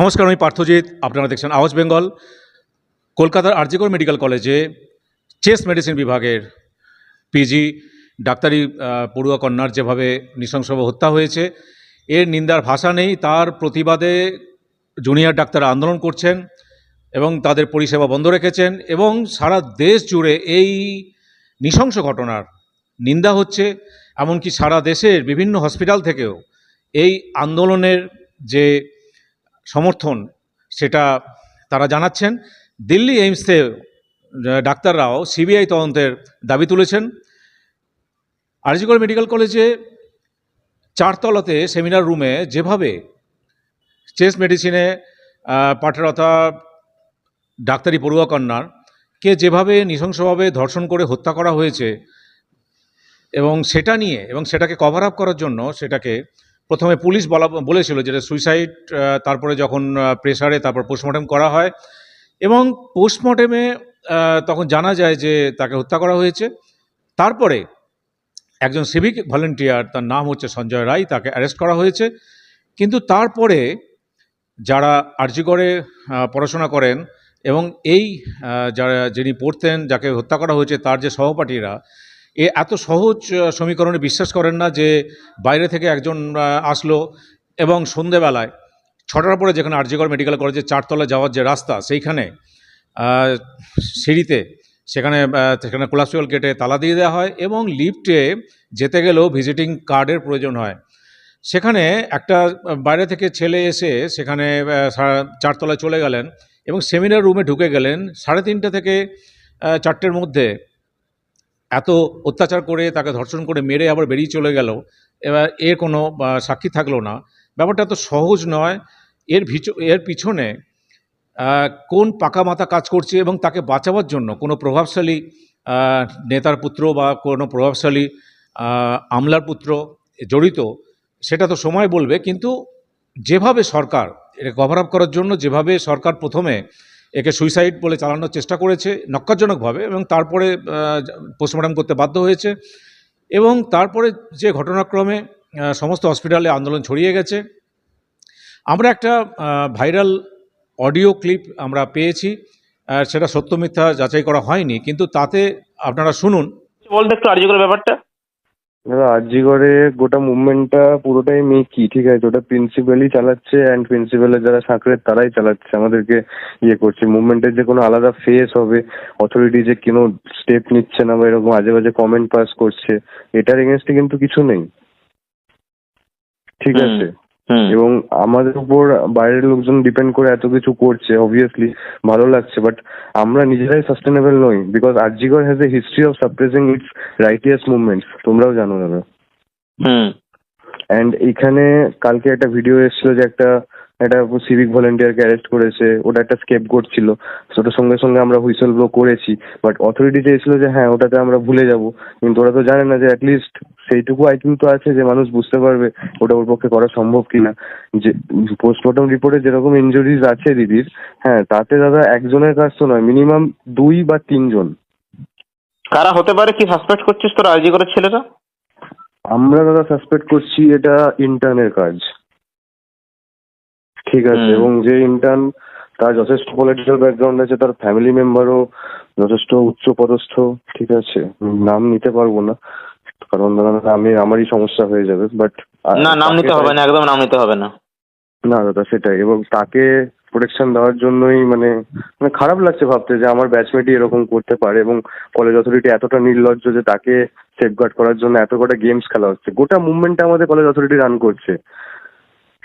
নমস্কার, আমি পার্থজিৎ। আপনারা দেখছেন আওয়াজ বেঙ্গল। কলকাতার RG Kar medical college chest medicine বিভাগের পিজি ডাক্তারি পড়ুয়া কন্যার যেভাবে নৃশংসভাবে হত্যা হয়েছে, এর নিন্দার ভাষা নেই। তার প্রতিবাদে জুনিয়র ডাক্তার আন্দোলন করছেন এবং তাদের পরিষেবা বন্ধ রেখেছেন এবং সারা দেশ জুড়ে এই নৃশংস ঘটনার নিন্দা হচ্ছে, এমনকি সারা দেশের বিভিন্ন হসপিটাল থেকেও এই আন্দোলনের যে সমর্থন, সেটা তারা জানাচ্ছেন। দিল্লি এইমসে ডাক্তাররাও সিবিআই তদন্তের দাবি তুলেছেন। আরজিকর মেডিকেল কলেজে চারতলাতে সেমিনার রুমে যেভাবে চেস্ট মেডিসিনে পাঠরতা, ডাক্তারি পড়ুয়া কন্যার, কে যেভাবে নৃশংসভাবে ধর্ষণ করে হত্যা করা হয়েছে এবং সেটা নিয়ে এবং সেটাকে কভার আপ করার জন্য সেটাকে প্রথমে পুলিশ বলা, বলেছিল যেটা সুইসাইড তারপরে যখন প্রেসারে তারপর পোস্টমর্টম করা হয় এবং পোস্টমর্টমে তখন জানা যায় যে তাকে হত্যা করা হয়েছে। তারপরে একজন সিভিক ভলেন্টিয়ার তার নাম হচ্ছে সঞ্জয় রায়, তাকে অ্যারেস্ট করা হয়েছে। কিন্তু তারপরে যারা আরজিগড়ে পড়াশোনা করেন এবং এই যারা, যিনি পড়তেন, যাকে হত্যা করা হয়েছে, তার যে সহপাঠীরা এ এত সহজ সমীকরণে বিশ্বাস করেন না যে বাইরে থেকে একজন আসলো এবং সন্ধেবেলায় ছটার পরে যেখানে আরজিগড় মেডিকেল কলেজের চারতলা যাওয়ার যে রাস্তা, সেইখানে সিঁড়িতে সেখানে সেখানে কোলাস্ট্রিয়াল গেটে তালা দিয়ে দেওয়া হয় এবং লিফটে যেতে গেলেও ভিজিটিং কার্ডের প্রয়োজন হয়। সেখানে একটা বাইরে থেকে ছেলে এসে সেখানে চারতলায় চলে গেলেন এবং সেমিনার রুমে ঢুকে গেলেন সাড়ে তিনটে থেকে চারটের মধ্যে। এত অত্যাচার করে তাকে ধর্ষণ করে মেরে আবার বেরিয়ে চলে গেল, এবার এর কোনো সাক্ষী থাকল না। ব্যাপারটা এত সহজ নয়। এর এর পিছনে কোন পাকা মাথা কাজ করছে এবং তাকে বাঁচাবার জন্য কোনো প্রভাবশালী নেতার পুত্র বা কোনো প্রভাবশালী আমলার পুত্র জড়িত, সেটা তো সময় বলবে। কিন্তু যেভাবে সরকার এটা কভার আপ করার জন্য যেভাবে সরকার প্রথমে একে সুইসাইড বলে চালানোর চেষ্টা করেছে নক্কারজনকভাবে এবং তারপরে পোস্টমর্টম করতে বাধ্য হয়েছে এবং তারপরে যে ঘটনাক্রমে সমস্ত হসপিটালে আন্দোলন ছড়িয়ে গেছে। আমরা একটা ভাইরাল অডিও ক্লিপ আমরা পেয়েছি সেটা সত্য মিথ্যা যাচাই করা হয়নি, কিন্তু তাতে আপনারা শুনুন। বলতে একটু আর্যকর ব্যাপারটা। দাদা আরজিগড়ে গোটা মুভমেন্টটা পুরোটাই মেকি ঠিক আছে ওটা প্রিন্সিপালই চালাচ্ছে অ্যান্ড প্রিন্সিপালের যারা সাঁকড়ের তারাই চালাচ্ছে। আমাদেরকে ইয়ে করছে। মুভমেন্টের যে কোনো আলাদা ফেস হবে অথরিটি যে কোনো স্টেপ নিচ্ছে না বা এরকম আজে বাজে কমেন্ট পাস করছে এটার এগেনস্টে কিন্তু কিছু নেই। ঠিক আছে? এবং আমাদের উপর বাইরের লোকজন ডিপেন্ড করে এত কিছু করছে অবভিয়াসলি ভালো লাগছে বাট আমরা নিজেরাই সাস্টেনেবল নই because RG Kar has a history of suppressing its righteous movements তোমরাও জানো দাদা। হুম। অ্যান্ড এইখানে কালকে একটা ভিডিও এসেছিল যে একটা একটা সিভিক ভলেন্টিয়ারকে অ্যারেস্ট করেছে ওটা একটা স্কেপ গোট ছিল ওটার সঙ্গে সঙ্গে আমরা হুইসেল ব্লো করেছি। বাট অথরিটি চেয়েছিল যে হ্যাঁ ওটাতে আমরা ভুলে যাব। কিন্তু ওরা তো জানে না যে অ্যাটলিস্ট সেইটুকু আইকিউ তো আছে যে মানুষ বুঝতে পারবে ওটা ওর পক্ষে করা সম্ভব কিনা। যে পোস্টমর্টম রিপোর্টে যেরকম ইনজুরিজ আছে দিদির হ্যাঁ তাতে দাদা একজনের কাজ তো নয় মিনিমাম দুই বা তিনজন। কারা হতে পারে? কি সাসপেক্ট করছিস তোর? আর্যকরের ছেলেরা আমরা দাদা সাসপেক্ট করছি এটা ইন্টার্নের কাজ। ঠিক আছে এবং যে ইন্টার্ন তার যথেষ্ট পলিটিক্যাল ব্যাকগ্রাউন্ড আছে তার ফ্যামিলি মেম্বারও যথেষ্ট উচ্চ পদস্থ ঠিক আছে। নাম নিতে পারব না কারণ আমি আমারই সমস্যা হয়ে যাবে বাট না নাম নিতে হবে না একদম নাম নিতে হবে না। না দাদা সেটাই। এবং তাকে প্রোটেকশন দেওয়ার জন্যই মানে মানে খারাপ লাগছে ভাবতে যে আমার ব্যাচমেটই এরকম করতে পারে এবং কলেজ অথরিটি এতটা নির্লজ্জ যে তাকে সেফগার্ড করার জন্য এত কটা গেমস খেলা হচ্ছে। গোটা মুভমেন্টটা আমাদের কলেজ অথরিটি রান করছে।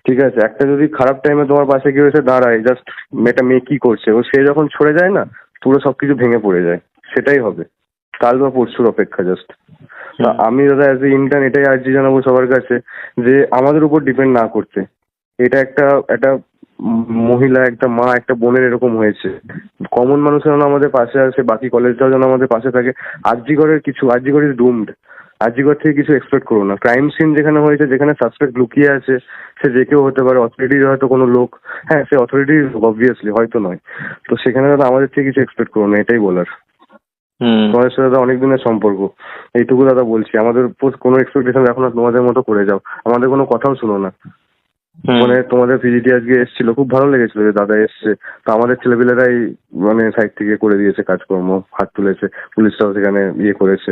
ঠিক আছে একটা যদি খারাপ টাইমে তোমার পাশে কেউ এসে দাঁড়ায় জাস্ট মেয়েটা মেয়ে কি করছে ও সে যখন ছড়ে যায় না পুরো সবকিছু ভেঙে পড়ে যায় সেটাই হবে। কাল বা পরশুর অপেক্ষা জাস্ট তা আমি দাদা অ্যাজ এ ইন্টার্ন এটাই আর্জি জানাব সবার কাছে যে আমাদের উপর ডিপেন্ড না করতে। এটা একটা একটা মহিলা একটা মা একটা বোনের এরকম হয়েছে। কমন মানুষের যেন আমাদের পাশে আসে বাকি কলেজটাও যেন আমাদের পাশে থাকে। আর্জি আরজিগড়ের কিছু আরজিগড় ইজ ডুমড আরজিগড় থেকে কিছু এক্সপেক্ট করো না। ক্রাইম সিন যেখানে হয়েছে যেখানে সাসপেক্ট লুকিয়ে আছে সে যে কেউ হতে পারে অথরিটির হয়তো কোনো লোক। হ্যাঁ সে অথরিটির অবভিয়াসলি হয়তো নয়। তো সেখানে দাদা আমাদের থেকে কিছু এক্সপেক্ট করো না এটাই বলার। তোমাদের সাথে দাদা অনেক দিনের সম্পর্ক। এইটুকু দাদা বলছি আমাদের উপর কোনো এক্সপেকটেশন রাখো না তোমাদের মতো করে যাও। আমাদের কোনো কথাও শুনো না। মানে তোমাদের পিজিটি আজকে এসেছিল খুব ভালো লেগেছিল যে দাদা এসছে। তো আমাদের ছেলেপিলেরাই মানে সাইড থেকে করে দিয়েছে কাজকর্ম হাত তুলেছে পুলিশরাও সেখানে ইয়ে করেছে।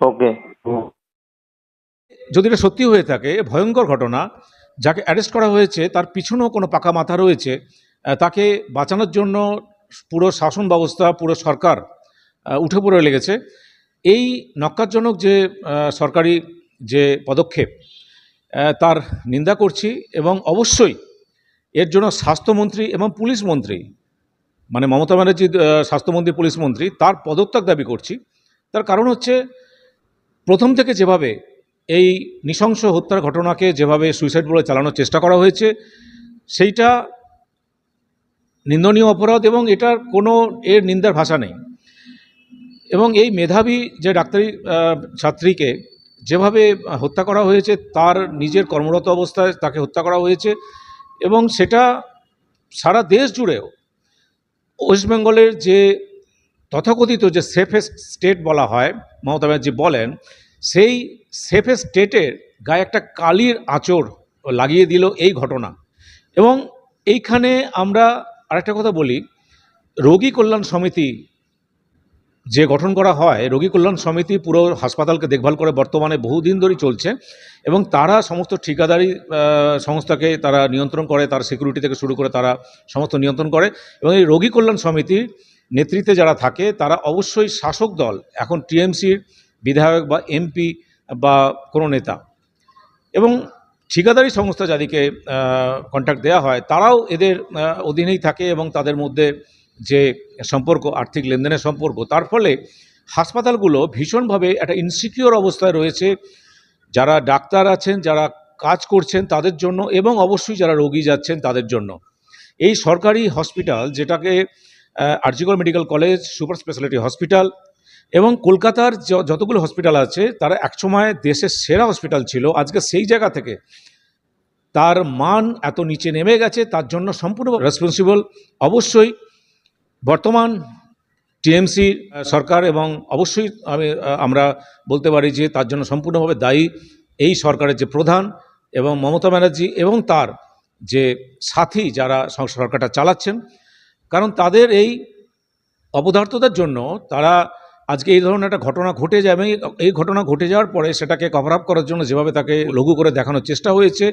ওকে। যদি এটা সত্যি হয়ে থাকে, ভয়ঙ্কর ঘটনা, যাকে অ্যারেস্ট করা হয়েছে, তার পিছনেও কোনো পাকা মাথা রয়েছে তাকে বাঁচানোর জন্য পুরো শাসন ব্যবস্থা, পুরো সরকার উঠে পড়ে লেগেছে। এই নক্কারজনক যে সরকারি যে পদক্ষেপ তার নিন্দা করছি এবং অবশ্যই এর জন্য স্বাস্থ্যমন্ত্রী এবং পুলিশ মন্ত্রী মানে মমতা ব্যানার্জি স্বাস্থ্যমন্ত্রী, পুলিশ মন্ত্রী, তার পদত্যাগ দাবি করছি। তার কারণ হচ্ছে প্রথম থেকে যেভাবে এই নৃশংস হত্যার ঘটনাকে যেভাবে সুইসাইড বলে চালানোর চেষ্টা করা হয়েছে, সেইটা নিন্দনীয় অপরাধ এবং এটার কোনো এর নিন্দার ভাষা নেই। এবং এই মেধাবী যে ডাক্তারি ছাত্রীকে যেভাবে হত্যা করা হয়েছে, তার নিজের কর্মরত অবস্থায় তাকে হত্যা করা হয়েছে এবং সেটা সারা দেশ জুড়েও ওয়েস্ট বেঙ্গলের যে তথাকথিত যে সেফেস্ট স্টেট বলা হয় মমতা ব্যানার্জি বলেন, সেই সেফেস্ট স্টেটের গায়ে একটা কালির আঁচড় লাগিয়ে দিল এই ঘটনা। এবং এইখানে আমরা আরেকটা কথা বলি, রোগী কল্যাণ সমিতি যে গঠন করা হয়, রোগী কল্যাণ সমিতি পুরো হাসপাতালকে দেখভাল করে বর্তমানে বহুদিন ধরেই চলছে এবং তারা সমস্ত ঠিকাদারি সংস্থাকে তারা নিয়ন্ত্রণ করে, তার সিকিউরিটি থেকে শুরু করে তারা সমস্ত নিয়ন্ত্রণ করে এবং এই রোগী কল্যাণ সমিতির নেতৃত্বে যারা থাকে, তারা অবশ্যই শাসক দল, এখন টিএমসির বিধায়ক বা এমপি বা কোনো নেতা। এবং ঠিকাদারি সংস্থা যাদেরকে কন্ট্যাক্ট দেওয়া হয়, তারাও এদের অধীনেই থাকে এবং তাদের মধ্যে যে সম্পর্ক, আর্থিক লেনদেনের সম্পর্ক, তার ফলে হাসপাতালগুলো ভীষণভাবে একটা ইনসিকিওর অবস্থায় রয়েছে। যারা ডাক্তার আছেন, যারা কাজ করছেন, তাদের জন্য এবং অবশ্যই যারা রোগী যাচ্ছেন, তাদের জন্য। এই সরকারি হসপিটাল যেটাকে RG Kar medical college super speciality hospital এবং কলকাতার যতগুলো হসপিটাল আছে, তারা একসময় দেশের সেরা হসপিটাল ছিল। আজকে সেই জায়গা থেকে তার মান এত নিচে নেমে গেছে, তার জন্য সম্পূর্ণ রেসপন্সিবল অবশ্যই বর্তমান টিএমসি সরকার এবং অবশ্যই আমি আমরা বলতে পারি যে তার জন্য সম্পূর্ণভাবে দায়ী এই সরকারের যে প্রধান এবং মমতা ব্যানার্জি এবং তার যে সাথী যারা সরকারটা চালাচ্ছেন কারণ তাদের এই অপদার্থতার জন্য তারা আজকে এই ধরনের একটা ঘটনা ঘটে যাবে এই ঘটনা ঘটে যাওয়ার পরে সেটাকে কভার আপ করার জন্য যেভাবে তাকে লঘু করে দেখানোর চেষ্টা হয়েছে,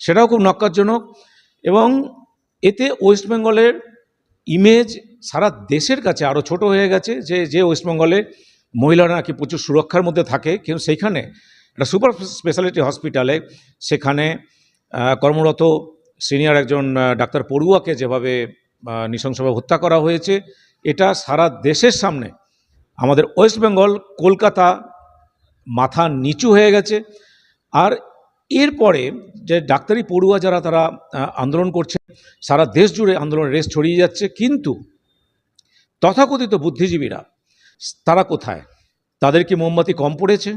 সেটাও খুব নক্কারজনক এবং এতে ওয়েস্ট বেঙ্গলের ইমেজ সারা দেশের কাছে আরও ছোট হয়ে গেছে যে যে ওয়েস্টবেঙ্গলে মহিলারা নাকি প্রচুর সুরক্ষার মধ্যে থাকে, কিন্তু সেইখানে একটা সুপার স্পেশালিটি হসপিটালে সেখানে কর্মরত সিনিয়র একজন ডাক্তার পড়ুয়াকে যেভাবে নৃশংসভাবে হত্যা করা হয়েছে, এটা সারা দেশের সামনে, আমাদের ওয়েস্ট বেঙ্গল, কলকাতা মাথা নিচু হয়ে গেছে। আর এরপরে যে ডাক্তারি পড়ুয়া যারা তারা আন্দোলন করছে, সারা দেশ জুড়ে আন্দোলনের রেস ছড়িয়ে যাচ্ছে, কিন্তু তথাকথিত বুদ্ধিজীবীরা, তারা কোথায়? তাদের কি মোমবাতি কম পড়েছে?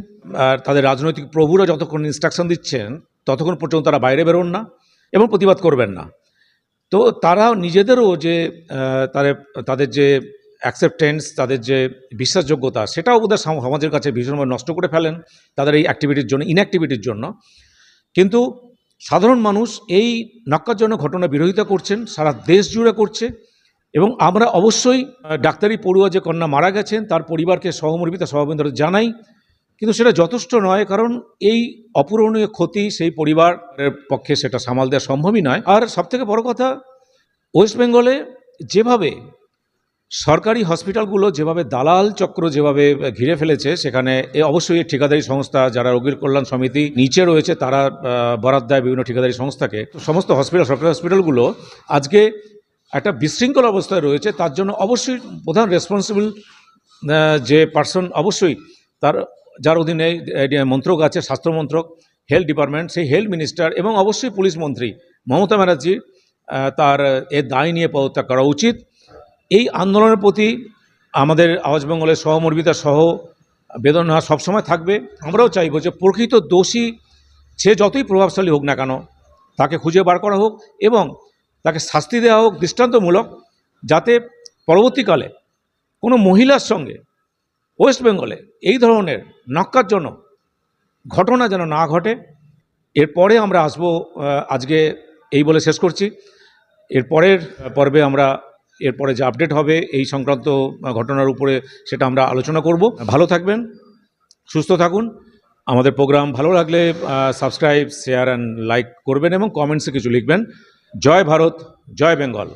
আর তাদের রাজনৈতিক প্রভুরা যতক্ষণ ইনস্ট্রাকশন দিচ্ছেন, ততক্ষণ পর্যন্ত তারা বাইরে বেরোন না এবং প্রতিবাদ করবেন না। তো তারা নিজেদেরও যে তাদের তাদের যে অ্যাকসেপ্টেন্স তাদের যে বিশ্বাসযোগ্যতা, সেটাও বোধহয় সমাজের কাছে ভীষণভাবে নষ্ট করে ফেলেন তাদের এই অ্যাক্টিভিটির জন্য ইনঅ্যাক্টিভিটির জন্য। কিন্তু সাধারণ মানুষ এই নক্কারজনক ঘটনা বিরোধিতা করছেন, সারা দেশ জুড়ে করছে এবং আমরা অবশ্যই ডাক্তারি পড়ুয়া যে কন্যা মারা গেছেন, তার পরিবারকে সহমর্মিতা সহবিন্দর জানাই। কিন্তু সেটা যথেষ্ট নয়, কারণ এই অপূরণীয় ক্ষতি সেই পরিবারের পক্ষে সেটা সামাল দেওয়া সম্ভবই নয়। আর সবথেকে বড় কথা, ওয়েস্ট বেঙ্গলে যেভাবে সরকারি হসপিটালগুলো, যেভাবে দালাল চক্র যেভাবে ঘিরে ফেলেছে, সেখানে এ অবশ্যই ঠিকাদারি সংস্থা, যারা রোগীর কল্যাণ সমিতি নিচে রয়েছে, তারা বরাদ দেয় বিভিন্ন ঠিকাদারি সংস্থাকে। সমস্ত হসপিটাল, সরকারি হসপিটালগুলো আজকে একটা বিশৃঙ্খল অবস্থায় রয়েছে, তার জন্য অবশ্যই প্রধান রেসপন্সিবল যে পার্সন অবশ্যই তার যার অধীনে মন্ত্রক আছে স্বাস্থ্য মন্ত্রক হেলথ ডিপার্টমেন্ট সেই হেলথ মিনিস্টার এবং অবশ্যই পুলিশ মন্ত্রী মমতা ব্যানার্জি তার এর দায় নিয়ে পদত্যাগ করা উচিত। এই আন্দোলনের প্রতি আমাদের আওয়াজ বেঙ্গলের সহমর্মিতা সহ বেদনা সবসময় থাকবে। আমরাও চাইব যে প্রকৃত দোষী সে যতই প্রভাবশালী হোক না কেন, তাকে খুঁজে বার করা হোক এবং তাকে শাস্তি দেওয়া হোক, দৃষ্টান্তমূলক, যাতে পরবর্তীকালে কোনো মহিলার সঙ্গে ওয়েস্ট বেঙ্গলে এই ধরনের নক্কারজনক ঘটনা যেন না ঘটে, এরপরে আমরা আসব আজকে এই বলে শেষ করছি। এরপরের পর্বে আমরা, এরপরে যে আপডেট হবে এই সংক্রান্ত ঘটনার উপরে সেটা আমরা আলোচনা করব। ভালো থাকবেন, সুস্থ থাকুন। আমাদের প্রোগ্রাম ভালো লাগলে সাবস্ক্রাইব, শেয়ার অ্যান্ড লাইক করবেন এবং কমেন্টসে কিছু লিখবেন। জয় ভারত, জয় বেঙ্গল।